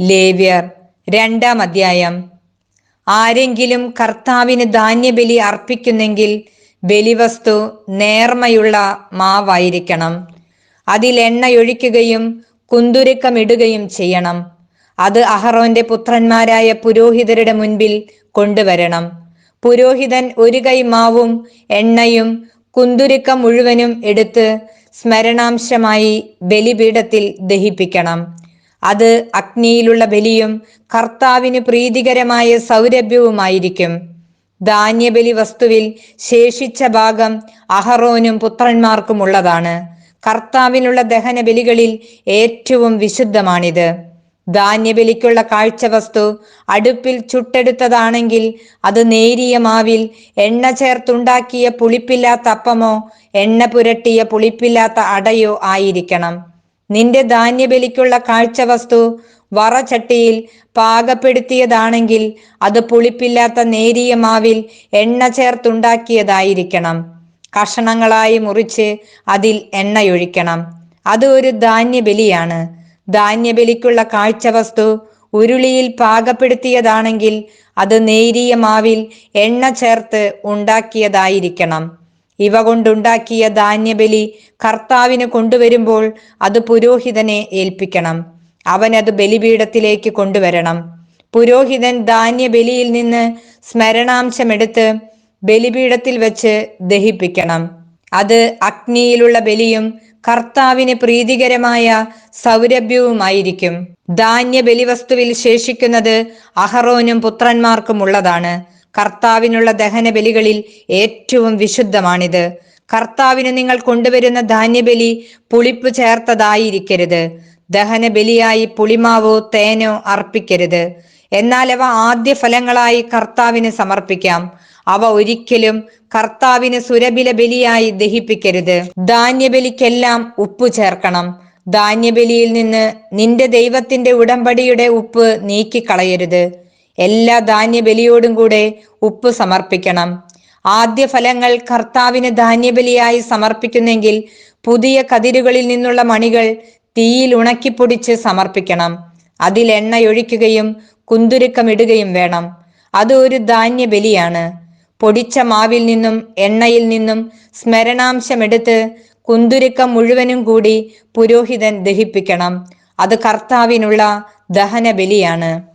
ലേവ്യർ രണ്ടാം അധ്യായം. ആരെങ്കിലും കർത്താവിന് ധാന്യബലി അർപ്പിക്കുന്നെങ്കിൽ ബലിവസ്തു നേർമയുള്ള മാവായിരിക്കണം. അതിൽ എണ്ണയൊഴിക്കുകയും കുന്തുരുക്കമിടുകയും ചെയ്യണം. അത് അഹറോന്റെ പുത്രന്മാരായ പുരോഹിതരുടെ മുൻപിൽ കൊണ്ടുവരണം. പുരോഹിതൻ ഒരു കൈ മാവും എണ്ണയും കുന്തുരുക്കം മുഴുവനും എടുത്ത് സ്മരണാംശമായി ബലിപീഠത്തിൽ ദഹിപ്പിക്കണം. അത് അഗ്നിയിലുള്ള ബലിയും കർത്താവിന് പ്രീതികരമായ സൗരഭ്യവുമായിരിക്കും. ധാന്യബലി വസ്തുവിൽ ശേഷിച്ച ഭാഗം അഹറോനും പുത്രന്മാർക്കുമുള്ളതാണ് കർത്താവിനുള്ള ദഹന ബലികളിൽ ഏറ്റവും വിശുദ്ധമാണിത്. ധാന്യബലിക്കുള്ള കാഴ്ച വസ്തു അടുപ്പിൽ ചുട്ടെടുത്തതാണെങ്കിൽ അത് നേരിയ മാവിൽ എണ്ണ ചേർത്തുണ്ടാക്കിയ പുളിപ്പില്ലാത്ത അപ്പമോ എണ്ണ പുരട്ടിയ പുളിപ്പില്ലാത്ത അടയോ ആയിരിക്കണം. നിന്റെ ധാന്യബലിക്കുള്ള കാഴ്ചവസ്തു വറചട്ടിയിൽ പാകപ്പെടുത്തിയതാണെങ്കിൽ അത് പുളിപ്പില്ലാത്ത നേരിയ മാവിൽ എണ്ണ ചേർത്തുണ്ടാക്കിയതായിരിക്കണം. കഷണങ്ങളായി മുറിച്ച് അതിൽ എണ്ണയൊഴിക്കണം അത് ഒരു ധാന്യബലിയാണ്. ധാന്യബലിക്കുള്ള കാഴ്ചവസ്തു ഉരുളിയിൽ പാകപ്പെടുത്തിയതാണെങ്കിൽ അത് നേരിയ മാവിൽ എണ്ണ ചേർത്ത് ഉണ്ടാക്കിയതായിരിക്കണം. ഇവ കൊണ്ടുണ്ടാക്കിയ ധാന്യബലി കർത്താവിന് കൊണ്ടുവരുമ്പോൾ അത് പുരോഹിതനെ ഏൽപ്പിക്കണം. അവൻ അത് ബലിപീഠത്തിലേക്ക് കൊണ്ടുവരണം. പുരോഹിതൻ ധാന്യബലിയിൽ നിന്ന് സ്മരണാംശമെടുത്ത് ബലിപീഠത്തിൽ വെച്ച് ദഹിപ്പിക്കണം. അത് അഗ്നിയിലുള്ള ബലിയും കർത്താവിന് പ്രീതികരമായ സൗരഭ്യവുമായിരിക്കും. ധാന്യ ബലിവസ്തുവിൽ ശേഷിക്കുന്നത് അഹറോനും പുത്രന്മാർക്കും ഉള്ളതാണ് കർത്താവിനുള്ള ദഹന ബലികളിൽ ഏറ്റവും വിശുദ്ധമാണിത്. കർത്താവിന് നിങ്ങൾ കൊണ്ടുവരുന്ന ധാന്യബലി പുളിപ്പ് ചേർത്തതായിരിക്കരുത്. ദഹന ബലിയായി പുളിമാവോ തേനോ അർപ്പിക്കരുത്. എന്നാൽ അവ ആദ്യ ഫലങ്ങളായി കർത്താവിന് സമർപ്പിക്കാം. അവ ഒരിക്കലും കർത്താവിന് സുരബില ബലിയായി ദഹിപ്പിക്കരുത്. ധാന്യബലിക്കെല്ലാം ഉപ്പ് ചേർക്കണം. ധാന്യബലിയിൽ നിന്ന് നിന്റെ ദൈവത്തിന്റെ ഉടമ്പടിയുടെ ഉപ്പ് നീക്കിക്കളയരുത്. എല്ലാ ധാന്യബലിയോടും കൂടെ ഉപ്പ് സമർപ്പിക്കണം. ആദ്യ ഫലങ്ങൾ കർത്താവിന് ധാന്യബലിയായി സമർപ്പിക്കുന്നെങ്കിൽ പുതിയ കതിരുകളിൽ നിന്നുള്ള മണികൾ തീയിൽ ഉണക്കിപ്പൊടിച്ച് സമർപ്പിക്കണം. അതിൽ എണ്ണയൊഴിക്കുകയും കുന്തുരുക്കമിടുകയും വേണം. അത് ഒരു ധാന്യബലിയാണ്. പൊടിച്ച മാവിൽ നിന്നും എണ്ണയിൽ നിന്നും സ്മരണാംശമെടുത്ത് കുന്തുരുക്കം മുഴുവനും കൂടി പുരോഹിതൻ ദഹിപ്പിക്കണം. അത് കർത്താവിനുള്ള ദഹന ബലിയാണ്